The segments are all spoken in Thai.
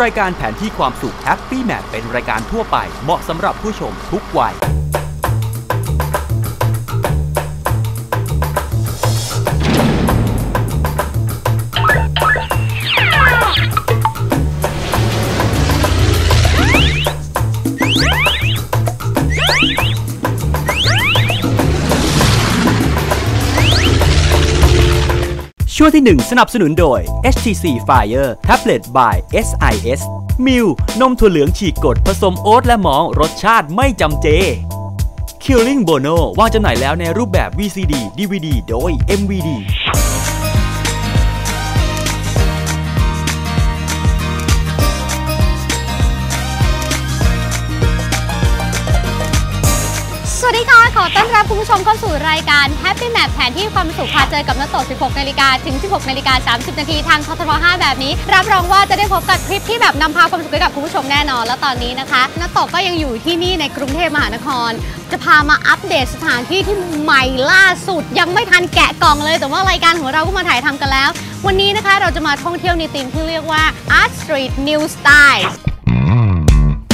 รายการแผนที่ความสุข Happy Map เป็นรายการทั่วไปเหมาะสำหรับผู้ชมทุกวัย ช่วงที่ 1 สนับสนุนโดย HTC Fire Tablet by SIS m i l นมถั่วเหลืองฉีกกดผสมโอ๊ตและหมองรสชาติไม่จำเจ Killing Bono วางจำหน่ายแล้วในรูปแบบ VCD DVD โดย MVD ดีค่ะ ขอต้อนรับคุณผู้ชมเข้าสู่รายการ Happy Map แผนที่ความสุขพาเจอกับนักโต16นาฬิกาถึง 16นาฬิกา30 นาทีทางททบ5แบบนี้ รับรองว่าจะได้พบกับคลิปที่แบบนำพาความสุขให้กับคุณผู้ชมแน่นอน แล้วตอนนี้นะคะนักโตก็ยังอยู่ที่นี่ในกรุงเทพมหานคร จะพามาอัปเดตสถานที่ที่ใหม่ล่าสุด ยังไม่ทันแกะกล่องเลย แต่ว่ารายการของเราก็มาถ่ายทำกันแล้ว วันนี้นะคะเราจะมาท่องเที่ยวในธีมที่เรียกว่า Art Street New Style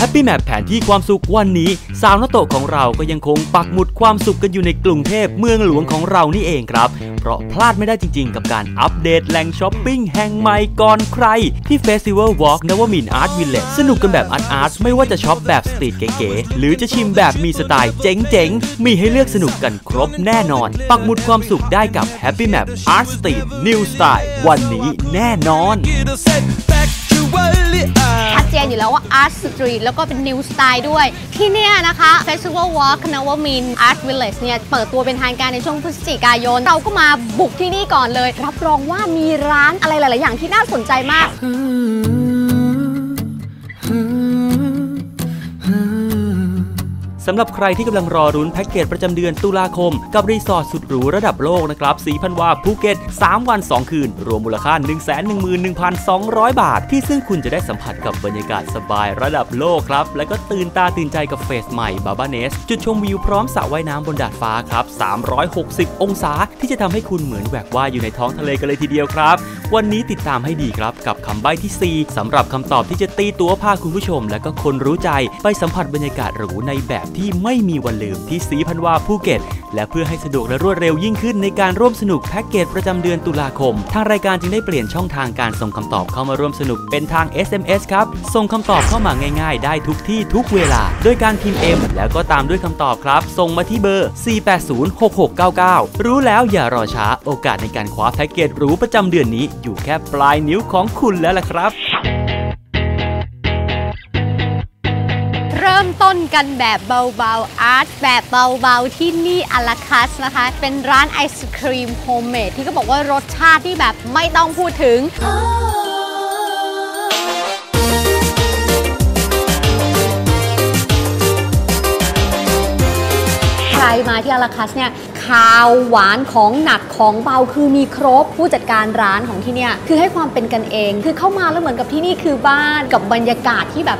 Happy Map แผนที่ความสุขวันนี้ สาวนาโตะของเราก็ยังคงปักหมุดความสุขกันอยู่ในกรุงเทพเมืองหลวงของเรานี่เองครับ เพราะพลาดไม่ได้จริงๆ กับการอัปเดตแหล่งช้อปปิ้งแห่งใหม่ก่อนใคร ที่ Festival Walk นวมินอาร์ตวิลเลจสนุกกันแบบอาร์ตอาร์ตไม่ว่าจะช็อปแบบสตรีทเก๋ๆหรือจะชิมแบบมีสไตล์เจ๋งๆ มีให้เลือกสนุกกันครบแน่นอน ปักหมุดความสุขได้กับ Happy Map Art Street New Style วันนี้แน่นอน เจนอยู่แล้วว่า Art Street แล้วก็เป็น New Style ด้วย ที่เนี่ยนะคะ Festival Walk นวมิน Art Village เนี่ยเปิดตัวเป็นทางการในช่วงพฤศจิกายน เราก็มาบุกที่นี่ก่อนเลย รับรองว่ามีร้านอะไรหลาย ๆ อย่างที่น่าสนใจมาก สำหรับใครที่กำลังรอรุ้นแพ็กเกจประจำเดือนตุลาคม กับรีสอร์ทสุดหรูระดับโลกนะครับ4,000วาภูเก็ต 3 วัน 2 คืน รวมมูลค่า 111,200 บาท ที่ซึ่งคุณจะได้สัมผัสกับบรรยากาศสบายระดับโลกครับ และก็ตื่นตาตื่นใจกับเฟสใหม่บาบาเนส จุดชมวิวพร้อมสระว่ายน้ำบนดาดฟ้าครับ 360 องศาที่จะทำให้คุณเหมือนแหวกว่ายอยู่ในท้องทะเลกันเลยทีเดียวครับ วันนี้ติดตามให้ดีครับกับคำใบ้ที่ 4สำหรับคำตอบที่จะตีตัวพาคุณผู้ชม และก็คนรู้ใจไปสัมผัสบรรยากาศหรูในแบบที่ไม่มีวันลืมที่สีพันวาภูเก็ต และเพื่อให้สะดวกและรวดเร็วยิ่งขึ้นในการร่วมสนุกแพ็กเกจประจำเดือนตุลาคม ทางรายการจึงได้เปลี่ยนช่องทางการส่งคำตอบเข้ามาร่วมสนุกเป็นทาง SMS ครับ ส่งคำตอบเข้ามาง่ายๆ ได้ทุกที่ทุกเวลา โดยการพิมพ์ M แล้วก็ตามด้วยคำตอบครับ ส่งมาที่เบอร์ 4806699 รู้แล้วอย่ารอช้า โอกาสในการคว้าแพ็กเกจหรูประจำเดือนนี้ อยู่แค่ปลายนิ้วของคุณแล้วล่ะครับ ต้นกันแบบเบาๆ อาร์ตแบบเบาๆ ที่นี่อลาคัสนะคะ เป็นร้านไอศครีมโฮมเมดที่ก็บอกว่ารสชาติที่แบบไม่ต้องพูดถึงใครมาที่อาราคัสเนี่ยาว หวานของหนักของเบาคือมีครบผู้จัดการร้านของที่เนี่ยคือให้ความเป็นกันเอง คือเข้ามาแล้วเหมือนกับที่นี่คือบ้านกับบรรยากาศที่แบบ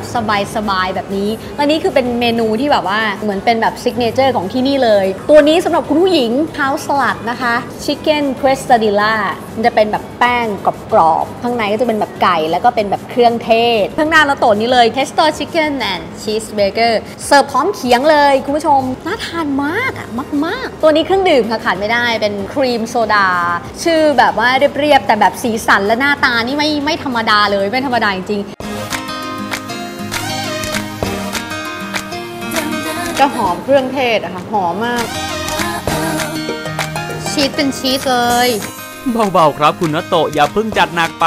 สบายๆแบบนี้และนี่คือเป็นเมนูที่แบบว่าเหมือนเป็นแบบซิกเนเจอร์ของที่นี่เลย ตัวนี้สำหรับคุณผู้หญิง House Salad นะคะชิคเก้น q u e s t a d i l l a มันจะเป็นแบบแป้งกรอบๆข้างในก็จะเป็นแบบไก่แล้วก็เป็นแบบเครื่องเทศข้างหน้าเราโตนี้เลย Tester Chicken and Cheese Burger เสิร์ฟพร้อมเคียงเลย คุณผู้ชมน่าทานมากอะมาก ๆ ตัวนี้เครื่องดื่มค่ะขาดไม่ได้เป็นครีมโซดา ชื่อแบบว่าเรียบๆแต่แบบสีสันและหน้าตานี่ไม่ไม่ธรรมดาเลยไม่ธรรมดาจริงๆจะหอมเครื่องเทศอะค่ะหอมมาก ชีสเป็นชีสเลย เบาๆครับคุณนัตโตะอย่าเพิ่งจัดหนักไป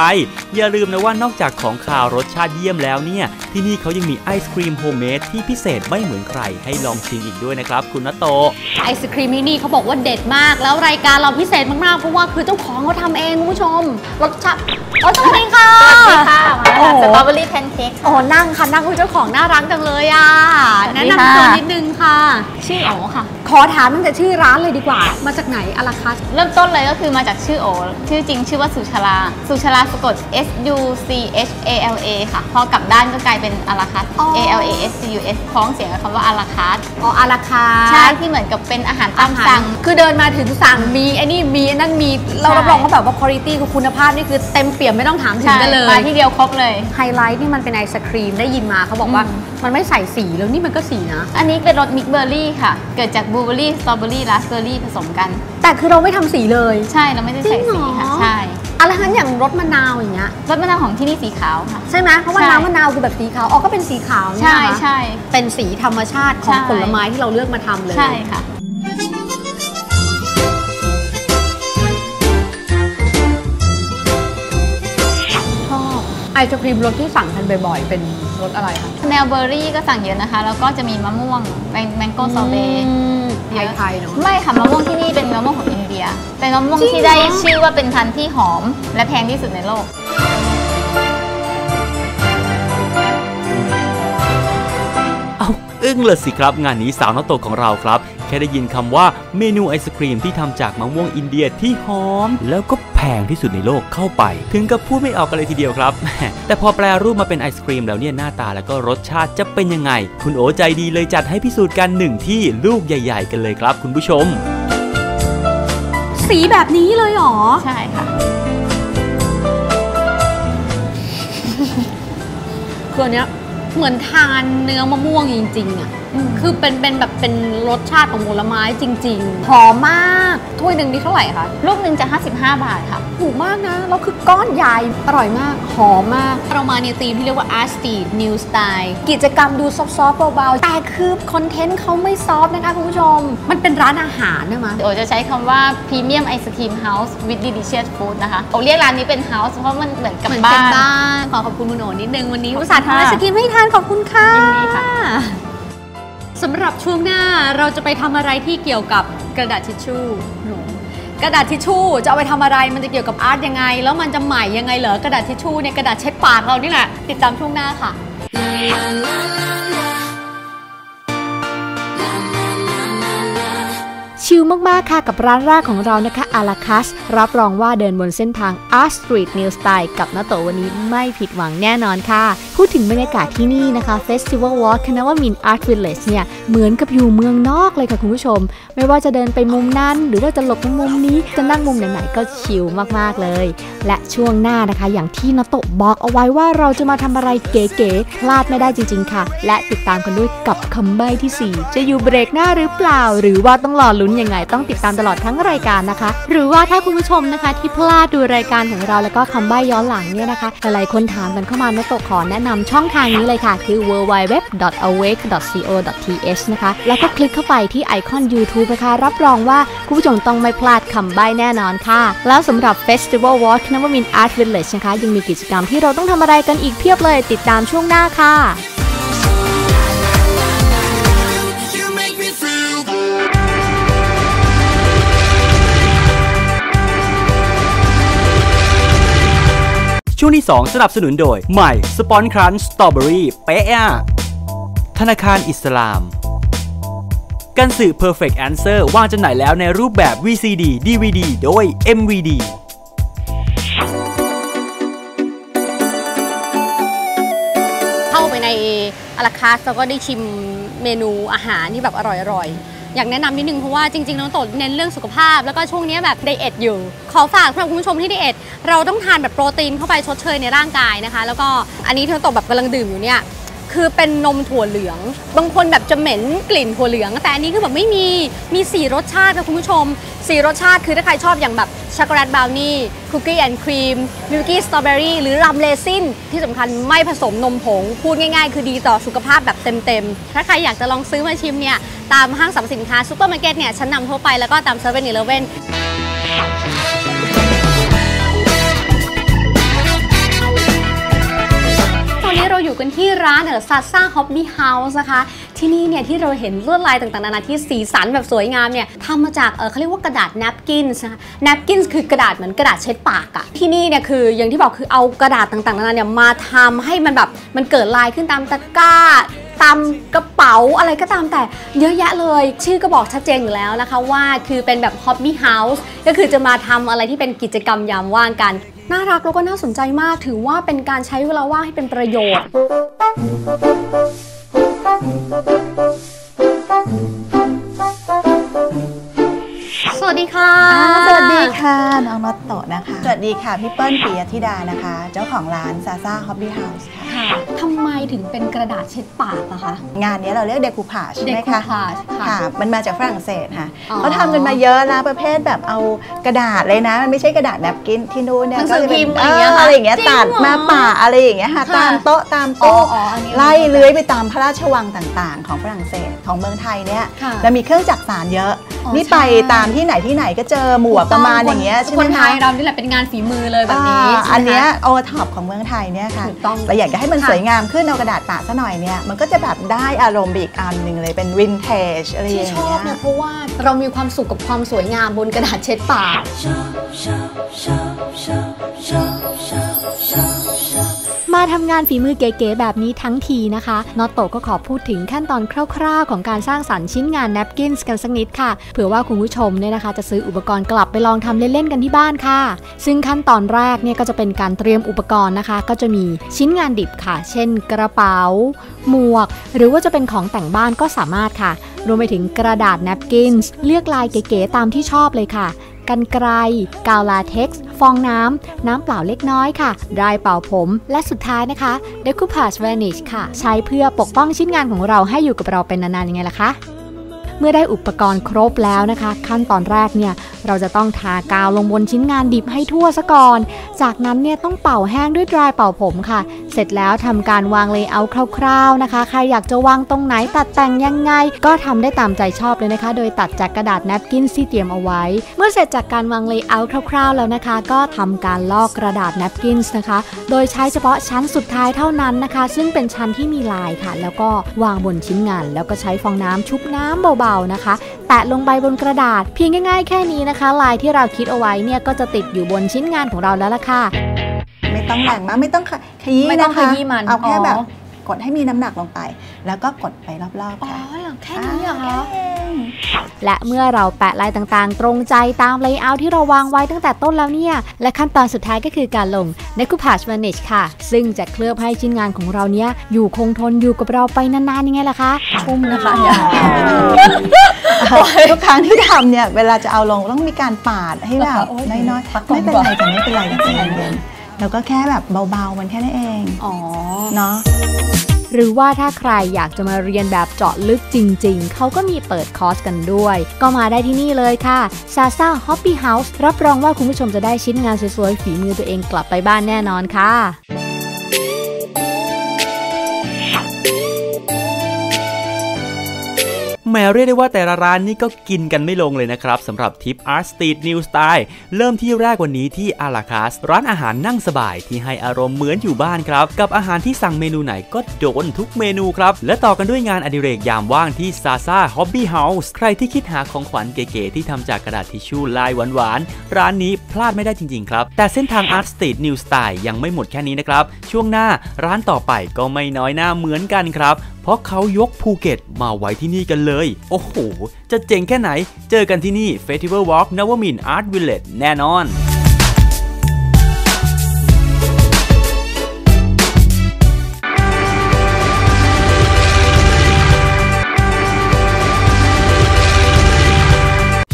อย่าลืมนะว่านอกจากของข่าวรสชาติเยี่ยมแล้วเนี่ย ที่นี่เขายังมีไอศครีมโฮมเมดที่พิเศษไม่เหมือนใครให้ลองชิมอีกด้วยนะครับคุณนัตโตะไอศครีมที่นี่เขาบอกว่าเด็ดมาก แล้วรายการเราพิเศษมากๆ เพราะว่าคือเจ้าของเขาทำเองคุณผู้ชม รสชาติโอ้สวัสดีค่ะสวัสดีค่ะโอ้โหสตรอเบอรี่แพนเค้กโอ้นั่งค่ะนั่งคุณเจ้าของน่ารักจังเลยอะสวัสแนะดีนำตัวค่ะนิดนึงค่ะ ชื่ออ๋อค่ะขขอถามตั้งแต่ชื่อร้านเลยดีกว่า มาจากไหนอาราคัสเริ่มต้นเลยก็คือมาจากชื่อโอชื่อจริงชื่อว่าสุชาลา สุชาลาสะกด S U C H A L A ค่ะ พอกลับด้านก็กลายเป็นอาราคัส อ๋อ A L A S C U S พ้องเสียงกับคำว่าอาราคัสอ๋ออาราคัสใช่ที่เหมือนกับเป็นอาหารตาตามมสั่สั่ง ง คือเดินมาถึงสั่งมีไอ้นี่มีไอ้นั่นมีเราใช่ รับรองว่าแบบว่าคุณภาพคือคุณภาพนี่คือเต็มเปี่ยมไม่ต้องถามถึงใช่กันเลมาย ที่เดียวครบเลย ไฮไลท์นี่มันเป็นไอศครีมได้ยินมาเขาบอกว่า อืม มันไม่ใส่สีแล้วนี่มันก็สีนะ อันนี้เป็นรสมิกเบอร์รี่ค่ะ เกิดจากบลูเบอร์รี่ สตรอเบอร์รี่ ราสเบอร์รี่ผสมกัน แต่คือเราไม่ทำสีเลย ใช่เราไม่ได้ใส่สีค่ะ ใช่ อะไรทั้นอย่างรสมะนาวอย่างเงี้ยรสมะนาวของที่นี่สีขาวค่ะ ใช่ไหมเพราะว่าใช่ น้ำมะนาวคือแบบสีขาวอ๋อก็เป็นสีขาวเนี่ยใช่นะคะใช่ เป็นสีธรรมชาติของใช่ ผลไม้ที่เราเลือกมาทำเลย ใช่ค่ะ อบไอศครีมรสที่สั่งกันบ่อยๆ เป็นรสอะไรคะ แนวเบอร์รี่ก็สั่งเยอะนะคะ แล้วก็จะมีมะม่วงแมงโก้ซอเบไทยๆเนาะไม่ค่ะมะม่วงที่นี่เป็นมะม่วงของอินเดีย เป็นมะม่วงจริงที่ได้เหรอชื่อว่าเป็นพันธุ์ที่หอม และแพงที่สุดในโลกเอ อึ้งเลยสิครับ งานนี้สาวน้องโตของเราครับ แค่ได้ยินคำว่าเมนูไอศครีมที่ทำจากมะม่วงอินเดียที่หอม แล้วก็แพงที่สุดในโลกเข้าไป ถึงกับพูดไม่ออกกันเลยทีเดียวครับแหมแต่พอแปลรูปมาเป็นไอศครีมแล้วเนี่ยหน้าตาแล้วก็รสชาติจะเป็นยังไง คุณโอใจดีเลยจัดให้พิสูจน์กันหนึ่งที่ลูกใหญ่ ๆ กันเลยครับ คุณผู้ชม สีแบบนี้เลยเหรอใช่ค่ะคืออันเนี้ย เหมือนทานเนื้อมะม่วงจริงๆอะ คือเป็นเป็นแบบเป็นรสชาติของผลไม้จริงๆ หอมมากถ้วยหนึ่งนี่เท่าไหร่คะ ลูกหนึ่งจะ 55 บาทค่ะ ถูกมากนะ แล้วคือก้อนใหญ่ อร่อยมาก หอมมาก เรามาในธีมที่เรียกว่า Art Street New Style กิจกรรมดูซอฟต์ๆเบาๆ แต่คือคอนเทนต์เขาไม่ซอฟต์นะคะคุณผู้ชม มันเป็นร้านอาหารนะมั้ยโอจะใช้คำว่า Premium Ice Cream House with Delicious Food นะคะโอเรียกร้านนี้เป็น House เพราะมันเหมือนกับเหมือนบ้าเป็นนบ้านขอขอบคุณคุณโอนิดนึงวันนี้ขอบคุณอุตส่าห์ทำไอค่ะศกรีมให้ทานขอบคุณค่ะยินดีค่ะ สำหรับช่วงหน้าเราจะไปทำอะไรที่เกี่ยวกับกระดาษทิชชู่หนูกระดาษทิชชู่จะเอาไปทำอะไรมันจะเกี่ยวกับอาร์ตยังไง แล้วมันจะใหม่ยังไงเหรอกระดาษทิชชู่เนี่ยกระดาษเช็ดปากเรานี่แหละติดตามช่วงหน้าค่ะชิล มากๆค่ะกับร้านแรกของเรานะคะอาราคัสรับรองว่าเดินบนเส้นทาง Art Street New Style กับนาโตวันนี้ไม่ผิดหวังแน่นอนค่ะ พูดถึงบรรยากาศที่นี่นะคะ Festival Walk คณะว่ามิน Art Village เนี่ยเหมือนกับอยู่เมืองนอกเลยค่ะคุณผู้ชม ไม่ว่าจะเดินไปมุมนั้น หรือว่าจะหลบไปมุมนี้จะนั่งมุมไหนๆก็ชิลมากๆเลย และช่วงหน้านะคะ อย่างที่นาโตบอกเอาไว้ว่าเราจะมาทำอะไรเก๋ๆพลาดไม่ได้จริง ๆ ค่ะ และติดตามกันด้วยกับคำใบ้ที่ 4 จะอยู่เบรกหน้าหรือเปล่า หรือว่าต้องรอลุ้นยังไงต้องติดตามตลอดทั้งรายการนะคะ หรือว่าถ้าคุณผู้ชมนะคะที่พลาดดูรายการของเราแล้วก็คำใบ้ย้อนหลังเนี่ยนะคะ หลายคนถามกันเข้ามานาโตะขอแนะนำช่องทางนี้เลยค่ะ คือ www.awake.co.th นะคะ แล้วก็คลิกเข้าไปที่ไอคอน YouTube นะคะ รับรองว่าคุณผู้ชมต้องไม่พลาดคำใบ้แน่นอนค่ะ แล้วสำหรับ Festival Walk นวมิน Art Village นะคะ ยังมีกิจกรรมที่เราต้องทำอะไรกันอีกเพียบเลยติดตามช่วงหน้าค่ะ วงที่ 2 สนับสนุนโดย ใหม่ สปอนครันสตรอเบอรี่เป๊ะอะธนาคารอิสลาม กันสื่อ Perfect Answer วางจำหน่ายแล้วในรูปแบบ VCD DVD โดย MVD เข้าไปในอาราคาสแล้วก็ได้ชิมเมนูอาหารที่แบบอร่อยๆ อยากแนะนำนิดนึงเพราะว่าจริงๆน้องโตดเน้นเรื่องสุขภาพ แล้วก็ช่วงนี้แบบไดเอทอยู่ ขอฝากสำหรับคุณผู้ชมที่ไดเอทเราต้องทานแบบโปรตีนเข้าไปชดเชยในร่างกายนะคะ แล้วก็อันนี้ที่น้องโตดแบบกำลังดื่มอยู่เนี่ย คือเป็นนมถั่วเหลือง บางคนแบบจะเหม็นกลิ่นถั่วเหลือง แต่อันนี้คือแบบไม่มีมี4รสชาติค่ะคุณผู้ชม4รสชาติคือถ้าใครชอบอย่างแบบช็อกโกแลตบราวนี่คุกกี้แอนด์ครีมมิลกี้สตรอเบอรี่หรือรัมเลซินที่สำคัญไม่ผสมนมผง พูดง่ายๆ คือดีต่อสุขภาพแบบเต็มๆ ถ้าใครอยากจะลองซื้อมาชิมเนี่ย ตามห้างสรรพสินค้าซูเปอร์มาร์เก็ตเนี่ยชั้นนำทั่วไปแล้วก็ตามเซเว่นอีเลฟเว่น ร้านเดออซาซ่าฮอบบี้เฮาส์นะคะ ที่นี่เนี่ยที่เราเห็นลวดลายต่างๆ นานาที่สีสันแบบสวยงามเนี่ยทำมาจากเออเขาเรียกว่ากระดาษ napkins นะคะ napkins คือกระดาษเหมือนกระดาษเช็ดปากอะที่นี่เนี่ยคืออย่างที่บอกคือเอากระดาษต่างๆ นานาเนี่ยมาทำให้มันแบบมันเกิดลายขึ้นตามตะกร้าตามกระเป๋าอะไรก็ตามแต่เยอะแยะเลย ชื่อก็บอกชัดเจนอยู่แล้วนะคะว่าคือเป็นแบบ Hobby House ก็คือจะมาทำอะไรที่เป็นกิจกรรมยามว่างกัน น่ารักแล้วก็น่าสนใจมากถือว่าเป็นการใช้เวลาว่างให้เป็นประโยชน์ Thank you. ค่ะอ่าสวัสดีค่ะ น้องนอตโตะนะคะ สวัสดีค่ะ พี่เปิ้ลปิยธิดานะคะ เจ้าของร้านซาซาฮอบบี้เฮาส์ค่ะค่ะทำไมถึงเป็นกระดาษเช็ดปากอะคะ งานนี้เราเรียกเดคูพาใช่ไหมคะ Decoupage ค่ะค่ะ มันมาจากฝรั่งเศสค่ะอ๋อเขาทำกันมาเยอะแล้วประเภทแบบเอากระดาษเลยนะ มันไม่ใช่กระดาษแนบกินที่นู้นเนี่ยหนังสือก็จะเป็นพิมพ์อะไรอย่างเงี้ยเอออะไรอย่างเงี้ยจริงตัดเหรอมาป่าอะไรอย่างเงี้ยค่ะค่ะตามโต๊ะตามอ๋อตู้อ๋ออันนี้ไล่เลื้อยไปตามพระราชวังต่าง ๆ ของฝรั่งเศสของเมืองไทยเนี่ยค่ะเรามีเครื่องจักรสานเยอะอ๋อนี่ใช่ไปตามที่ไหนที่ไหนก็เจอหมวกประมาณอย่างเงี้ยใช่ไหมคนไทคะยเรานี่แหละเป็นงานฝีมือเลยแบบนี้อ่าใช่ไหมคะอันเนี้ยโอท็อปของเมืองไทยเนี่ยค่ะถูกต้องเราอยากจะให้มันค่ะสวยงามขึ้นเอากระดาษปะซะหน่อยเนี่ยมันก็จะแบบได้อารมณ์ไปอีกอันหนึ่งเลยเป็นวินเทจอะไรอที่ย่างชอบเงี้เนี่ยยเพราะว่าเรามีความสุขกับความสวยงามบนกระดาษเช็ดปาก มาทำงานฝีมือเก๋ๆแบบนี้ทั้งทีนะคะนอตโตก็ขอพูดถึงขั้นตอนคร่าวๆ ของการสร้างสรรค์ชิ้นงาน napkins กันสักนิดค่ะเผื่อว่าคุณผู้ชมเนี่ยนะคะ จะซื้ออุปกรณ์กลับไปลองทำเล่นๆกันที่บ้านค่ะ ซึ่งขั้นตอนแรกเนี่ยก็จะเป็นการเตรียมอุปกรณ์นะคะ ก็จะมีชิ้นงานดิบค่ะ เช่น กระเป๋า หมวก หรือว่าจะเป็นของแต่งบ้านก็สามารถค่ะรวมไปถึงกระดาษ napkins เลือกลายเก๋ๆตามที่ชอบเลยค่ะ กันไกล กาวลาเท็กซ์ ฟองน้ำ น้ำเปล่าเล็กน้อยค่ะดรายเป่าผม และสุดท้ายนะคะ Decoupage Vanish ค่ะ ใช้เพื่อปกป้องชิ้นงานของเราให้อยู่กับเราเป็นนานๆยังไงล่ะคะ เมื่อได้อุปกรณ์ครบแล้วนะคะ ขั้นตอนแรกเนี่ยเราจะต้องทากาวลงบนชิ้นงานดิบให้ทั่วซะก่อน จากนั้นเนี่ยต้องเป่าแห้งด้วยดรายเป่าผมค่ะ เสร็จแล้วทำการวางเลเยอร์คร่าวๆนะคะ ใครอยากจะวางตรงไหนตัดแต่งยังไง ก็ทำได้ตามใจชอบเลยนะคะ โดยตัดจากกระดาษแนปกินที่เตรียมเอาไว้ เมื่อเสร็จจากการวางเลเยอร์คร่าวๆแล้วนะคะ ก็ทำการลอกกระดาษแนปกินนะคะ โดยใช้เฉพาะชั้นสุดท้ายเท่านั้นนะคะ ซึ่งเป็นชั้นที่มีลายค่ะ แล้วก็วางบนชิ้นงาน แล้วก็ใช้ฟองน้ำชุบน้ำเบาๆนะคะ แตะลงไปบนกระดาษเพียงง่ายๆ แค่นี้นะคะ ลายที่เราคิดเอาไว้เนี่ยก็จะติดอยู่บนชิ้นงานของเราแล้วล่ะค่ะ ไม่ต้องแรงมากไม่ต้องขขยี้ไม่ต้องนะคะขยี้มันเอาแค่อ๋อแบบก ดให้มีน้ำหนักลงไป แล้วก็กดไปรอบๆอ๋อค่ะเหรอแค่นี้เหรอคะเองและเมื่อเราแปะลายต่างๆ ตรงใจตามเลเยอร์ที่เราวางไว้ตั้งแต่ต้นแล้วเนี่ย และขั้นตอนสุดท้ายก็คือการลง Decoupage Vanish ค่ะ ซึ่งจะเคลือบให้ชิ้นงานของเราเนี้ยอยู่คงทนอยู่กับเราไปนานๆยังไงล่ะคะ ชุ่มนะคะเนี่ยทุกครั้งที่ทำเนี่ย เวลาจะเอาลงต้องมีการปาดให้แบบโอ๊ยน้อยพักๆก่อนไม่เป็นไรแต่ไม่เป็นไรใจเย็นๆ แล้วก็แค่แบบเบาๆ มันแค่นั้นเองอ๋อเนาะหรือว่าถ้าใครอยากจะมาเรียนแบบเจาะลึกจริงๆ เขาก็มีเปิดคอร์สกันด้วย ก็มาได้ที่นี่เลยค่ะ Sasa Hobby House รับรองว่าคุณผู้ชมจะได้ชิ้นงานสวยๆ ฝีมือตัวเองกลับไปบ้านแน่นอนค่ะ แหมเรียกได้ว่าแต่ละร้านนี่ก็กินกันไม่ลงเลยนะครับสำหรับทิป Art Street New Style เริ่มที่แรกวันนี้ที่อาราคาสร้านอาหารนั่งสบายที่ให้อารมณ์เหมือนอยู่บ้านครับ กับอาหารที่สั่งเมนูไหนก็โดนทุกเมนูครับ และต่อกันด้วยงานอดิเรกยามว่างที่ Sasa Hobby House ใครที่คิดหาของขวัญเก๋ๆที่ทำจากกระดาษทิชชู่ลายหวานๆร้านนี้พลาดไม่ได้จริงๆครับ แต่เส้นทาง Art Street New Style ยังไม่หมดแค่นี้นะครับช่วงหน้าร้านต่อไปก็ไม่น้อยหน้าเหมือนกันครับ เพราะเขายกภูเก็ตมาไว้ที่นี่กันเลยโอ้โห จะเจ๋งแค่ไหน เจอกันที่นี่ Festival Walk นวมิน Art Village แน่นอน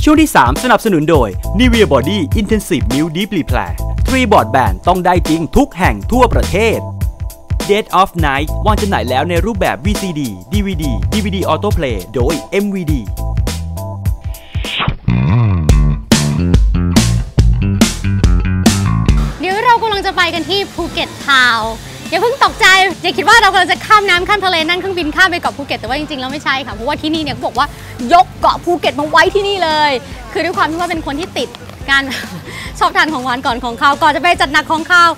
ช่วงที่ 3 สนับสนุนโดย Nivea Body Intensive New Deep Repair 3บอร์ดแบนต้องได้จริงทุกแห่งทั่วประเทศ Dead of Night วางจำหน่ายแล้วในรูปแบบ VCD DVD DVD Autoplay โดย MVD เดี๋ยวเรากำลังจะไปกันที่ภูเก็ตทาวอย่าเพิ่งตกใจอย่าคิดว่าเรากำลังจะข้ามน้ำข้ามทะเลนั่งเครื่องบินข้ามไปเกาะภูเก็ตแต่ว่าจริงๆแล้วไม่ใช่ค่ะเพราะว่าที่นี่เนี่ยเขาบอกว่ายกเกาะภูเก็ตมาไว้ที่นี่เลย คือด้วยความที่ว่าเป็นคนที่ติดการชอบทานของหวานก่อนของข้าวก่อนจะไปจัดหนักของข้าว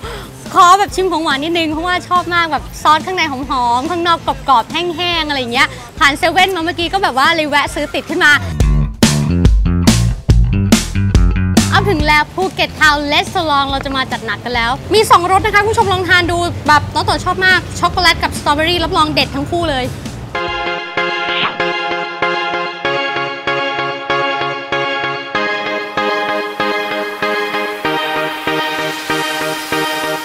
ขอแบบชิมของหวานนิดนึงเพราะว่าชอบมากแบบซอสข้างในหอมๆข้างนอกกรอบๆแห้งๆอะไรอย่างเงี้ยผ่านเซเว่นมาเมื่อกี้ก็แบบว่าเลยแวะซื้อติดขึ้นมาเอาถึงแล้วภูเก็ตทาวน์เลสซลองเราจะมาจัดหนักกันแล้ว มี 2รสนะคะคุณผู้ชมลองทานดูแบบน้องต่อชอบมากช็อกโกแลตกับสตรอเบอรี่รับรองเด็ดทั้งคู่เลย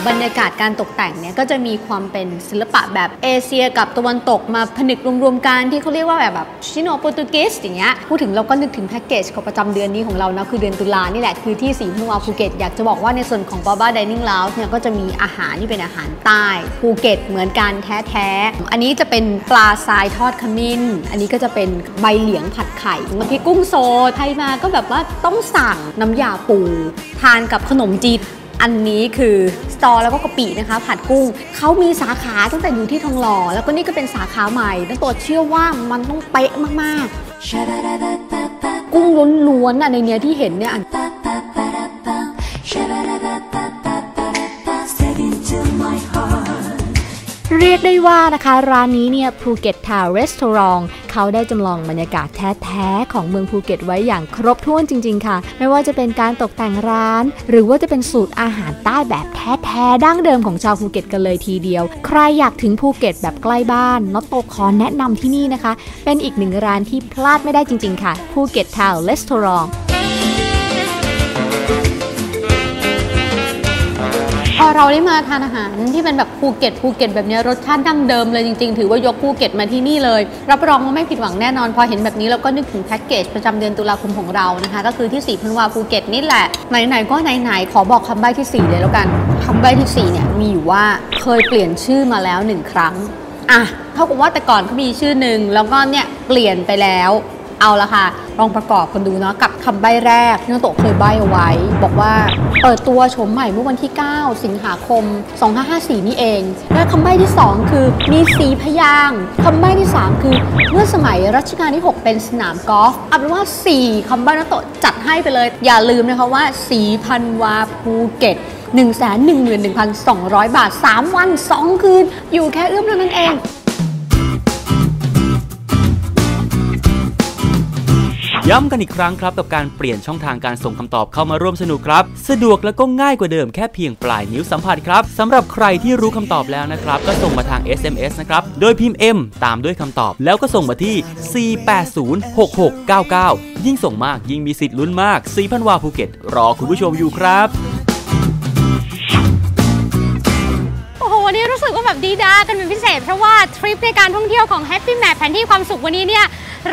บรรยากาศการตกแต่งเนี่ยก็จะมีความเป็นศิลปะแบบเอเชียกับตะวันตกมาผนึกรวมๆกันที่เขาเรียกว่าแบบแบบชิโนโปรตุเกสอย่างเงี้ยพูดถึงเราก็นึกถึงแพ็กเกจของประจำเดือนนี้ของเรานะคือเดือนตุลานี่แหละคือที่สีพันวาภูเก็ตอยากจะบอกว่าในส่วนของ Baba Dining Lounge เนี่ยก็จะมีอาหารที่เป็นอาหารใต้ภูเก็ตเหมือนกันแท้ๆอันนี้จะเป็นปลาทรายทอดขมิ้น อันนี้ก็จะเป็นใบเหลียงผัดไข่เมื่อกี้กุ้งโซไทยมาก็แบบว่าต้องสั่งน้ำยาปู ทานกับขนมจีน อันนี้คือสตอแล้วก็กะปินะคะ ผัดกุ้งเขามีสาขาตั้งแต่อยู่ที่ทองหล่อแล้วก็นี่ก็เป็นสาขาใหม่นักตัวเชื่อว่ามันต้องเป๊ะมากๆ กุ้งล้วนๆอะในเนี้ยที่เห็นเนี่ย เรียกได้ว่านะคะ ร้านนี้เนี่ยภูเก็ตทาวรีสอร์ทเขาได้จำลองบรรยากาศแท้ๆ ของเมืองภูเก็ตไว้อย่างครบถ้วนจริง ๆ ค่ะ ไม่ว่าจะเป็นการตกแต่งร้าน หรือว่าจะเป็นสูตรอาหารใต้แบบแท้ๆ ดั้งเดิมของชาวภูเก็ตกันเลยทีเดียว ใครอยากถึงภูเก็ตแบบใกล้บ้านน็อตโตขอแนะนำที่นี่นะคะ เป็นอีกหนึ่งร้านที่พลาดไม่ได้จริง ๆ ค่ะภูเก็ตทาวรีสอร์ท พอเราได้มาทานอาหารที่เป็นแบบภูเก็ตภูเก็ตแบบนี้รสชาติดั้งเดิมเลยจริงๆ ถือว่ายกภูเก็ตมาที่นี่เลย รับรองว่าไม่ผิดหวังแน่นอน พอเห็นแบบนี้เราก็นึกถึงแพ็กเกจประจำเดือนตุลาคมของเรานะคะ ก็คือที่สีพันวาภูเก็ตนี่แหละ ไหนๆก็ไหนๆ ขอบอกคำใบ้ที่ 4 เลยแล้วกันคำใบ้ที่ 4 เนี่ยมีอยู่ว่าเคยเปลี่ยนชื่อมาแล้วหนึ่งครั้งอะเท่ากับว่าแต่ก่อนเขามีชื่อหนึ่งแล้วก็เนี่ยเปลี่ยนไปแล้ว เอาละค่ะ ลองประกอบกันดูเนาะกับคำใบ้แรกที่น้องโตเคยใบ้เอาไว้ บอกว่าเปิดตัวโฉมใหม่เมื่อวันที่ 9 สิงหาคม 2554 นี่เอง และคำใบ้ที่ 2 คือมีสีพยางคำใบ้ที่ 3 คือเมื่อสมัยรัชกาลที่ 6 เป็นสนามกอล์ฟเอาเป็นว่า 4คำใบ้น้องโตจัดให้ไปเลย อย่าลืมนะคะว่าสีพันวาภูเก็ต111,200 บาท 3 วัน 2 คืน อยู่แค่เอื้อมเท่านั้นเอง ย้ำกันอีกครั้งครับกับการเปลี่ยนช่องทางการส่งคำตอบเข้ามาร่วมสนุกครับ สะดวกและก็ง่ายกว่าเดิมแค่เพียงปลายนิ้วสัมผัสครับสำหรับใครที่รู้คำตอบแล้วนะครับ ก็ส่งมาทาง SMS นะครับ โดยพิมพ์ M ตามด้วยคำตอบ แล้วก็ส่งมาที่ 4806699 ยิ่งส่งมากยิ่งมีสิทธิ์ลุ้นมาก4พันวาภูเก็ต รอคุณผู้ชมอยู่ครับ แบบดีด้ากันเป็นพิเศษ เพราะว่าทริปในการท่องเที่ยวของ Happy Map แผนที่ความสุขวันนี้เนี่ย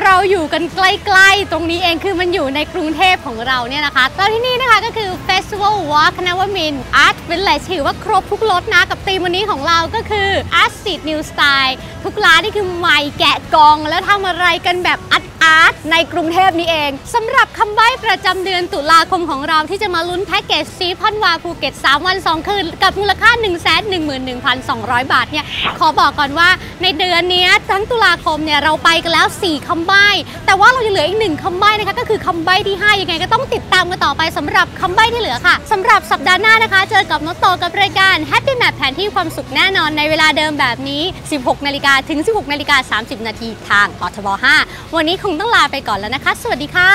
เราอยู่กันใกล้ๆ ตรงนี้เองคือมันอยู่ในกรุงเทพของเราเนี่ยนะคะแล้วที่นี่นะคะก็คือ Festival Walk นวมิน Art Village ถือว่าครบทุกรสนะกับธีมวันนี้ของเราก็คือ Art Street New Style ทุกร้านนี่คือใหม่แกะกอง แล้วทำอะไรกันแบบอาร์อาร์ตในกรุงเทพนี้เองสำหรับคำใบ้ประจำเดือนตุลาคมของเราที่จะมาลุ้นแพ็กเกจซีพันวาภูเก็ต 3 วัน 2 คืน กับมูลค่า 1 1 1 2 0 0 บาทเนี่ยขอบอกก่อนว่าในเดือนนี้ทั้งตุลาคมเนี่ยเราไปกันแล้ว 4คำใบ้ แต่ว่าเรายังเหลืออีกหนึ่งคำใบ้นะคะก็คือคำใบ้ที่ 5 ยังไงก็ต้องติดตามกันต่อไปสำหรับคำใบ้ที่เหลือค่ะสำหรับสัปดาห์หน้านะคะ เจอกับนกโตกับรายการ Happy Map แผนที่ความสุขแน่นอนในเวลาเดิมแบบนี้ 16นาฬิกาถึง 16นาฬิกา30 นาทีทางอทบ5วันนี้คงต้องลาไปก่อนแล้วนะคะ สวัสดีค่ะ